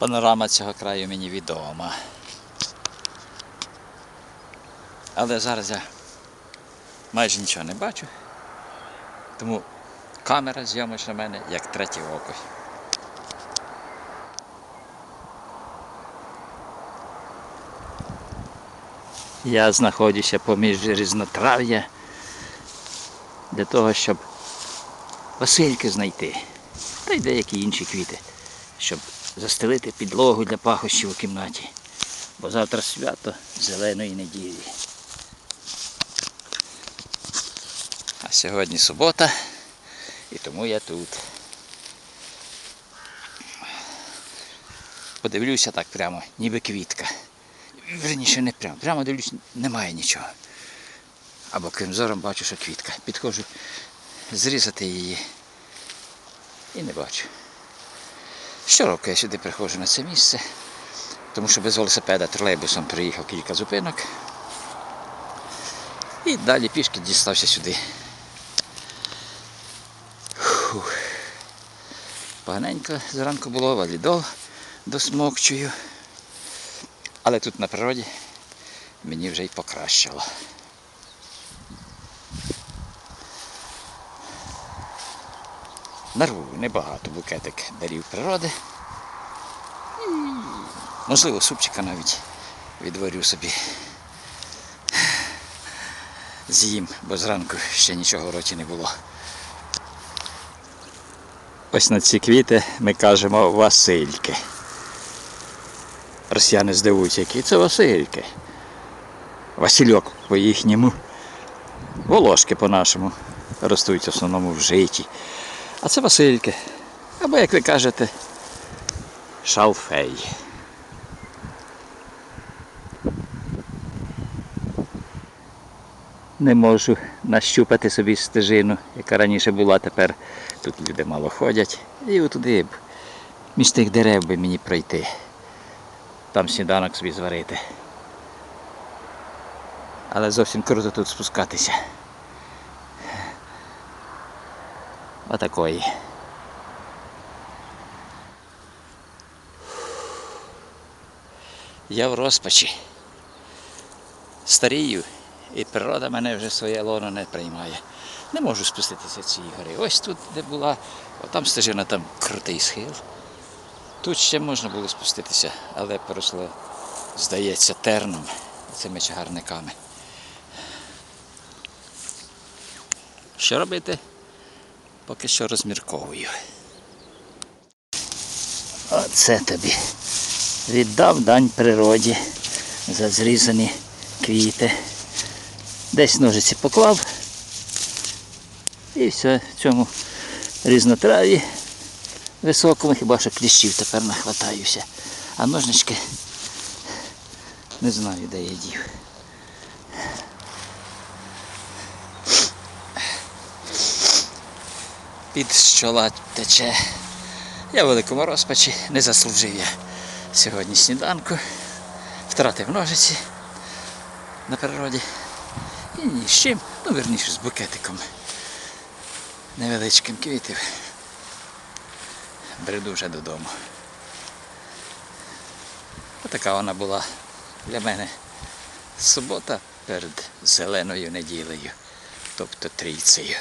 Панорама цього краю мені відома. Але зараз я майже нічого не бачу. Тому камера зйомочна в мене як третє око. Я знаходжуся поміж різнотрав'я для того, щоб Васильки знайти. Та й деякі інші квіти, щоб застелити підлогу для пахощів у кімнаті. Бо завтра свято зеленої неділі. А сьогодні субота, і тому я тут. Подивлюся так прямо, ніби квітка. Верніше не прямо. Прямо дивлюсь, немає нічого. Або крім зором бачу, що квітка. Підходжу зрізати її. І не бачу. Щороку я сюди приходжу на це місце, тому що без велосипеда тролейбусом приїхав кілька зупинок. І далі пішки дістався сюди. Поганенько зранку було, валідол досмокчую. Але тут на природі мені вже й покращило. Нарву небагато букетик дарів природи. І, можливо, супчика навіть відварю собі. З'їм, бо зранку ще нічого в роті не було. Ось на ці квіти ми кажемо Васильки. Росіяни здивуються, які це Васильки. Васильок по їхньому. Волошки по-нашому ростуть в основному в житі. А це Васильки. Або, як ви кажете, шалфей. Не можу нащупати собі стежину, яка раніше була, тепер тут люди мало ходять. І отуди б, між тих дерев би мені пройти. Там сніданок собі зварити. Але зовсім круто тут спускатися. Отакої. Я в розпачі. Старію, і природа мене вже своє лоно не приймає. Не можу спуститися цієї гори. Ось тут, де була, там стежина, там крутий схил. Тут ще можна було спуститися, але поросло, здається, терном, цими чагарниками. Що робити? Поки що розмірковую. Оце тобі. Віддав дань природі за зрізані квіти. Десь ножиці поклав. І все в цьому різнотраві високому, хіба що кліщів тепер нахватаюся. А ножнички не знаю, де я дів. Під щола тече. Я в великому розпачі, не заслужив я сьогодні сніданку, втратив ножиці на природі. І ні з чим, ну верніше з букетиком невеличким квітів. Бреду вже додому. Отака вона була для мене субота перед зеленою неділею, тобто трійцею.